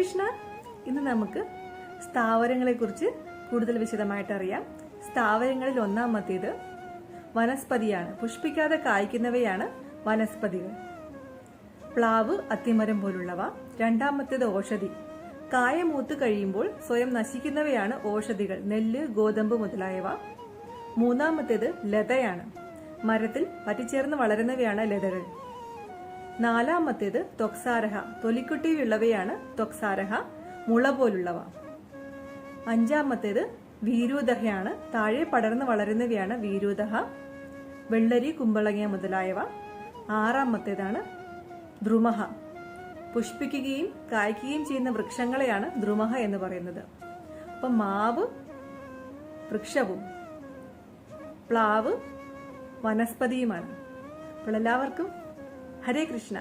കൃഷ്ണ ഇന്ന് നമുക്ക് സ്ഥാവരങ്ങളെ കുറിച്ച് കൂടുതൽ വിശദമായിട്ട് അറിയാം സ്ഥാവരങ്ങളിൽ ഒന്നാമത്തേത് വനസ്പതിയാണ്. പുഷ്പിക്കാതെ കായ്ക്കുന്നവയാണ് വനസ്പതികൾ. പ്ലാവ് അത്തിമരം പോലുള്ളവ. രണ്ടാമത്തേത് ഓഷധി. കായ മൂത്ത് കഴിയുമ്പോൾ സ്വയം നശിക്കുന്നവയാണ് ഓഷധികൾ. നെല്ല് ഗോതമ്പ് മുതലായവ. മൂന്നാമത്തേത് ലതയാണ്. മരത്തിൽ പറ്റിച്ചേർന്ന് വളരുന്നവയാണ് ലതകൾ. നാലാമത്തേത് ത്വക്സാരഹ തൊലിക്കുട്ടിയിലുള്ളവയാണ് ത്വക്സാരഹ മുള പോലുള്ളവ. അഞ്ചാമത്തേത് വീരൂദഹയാണ്. താഴെ പടർന്ന് വളരുന്നവയാണ് വീരൂദഹ. വെള്ളരി കുമ്പളങ്ങ മുതലായവ. ആറാമത്തേതാണ് ദ്രുമഹ. പുഷ്പിക്കുകയും കായ്ക്കുകയും ചെയ്യുന്ന വൃക്ഷങ്ങളെയാണ് ദ്രുമഹ എന്ന് പറയുന്നത്. അപ്പം മാവ് വൃക്ഷവും പ്ലാവ് വനസ്പതിയുമാണ്. അപ്പോൾ എല്ലാവർക്കും ഹരേ കൃഷ്ണ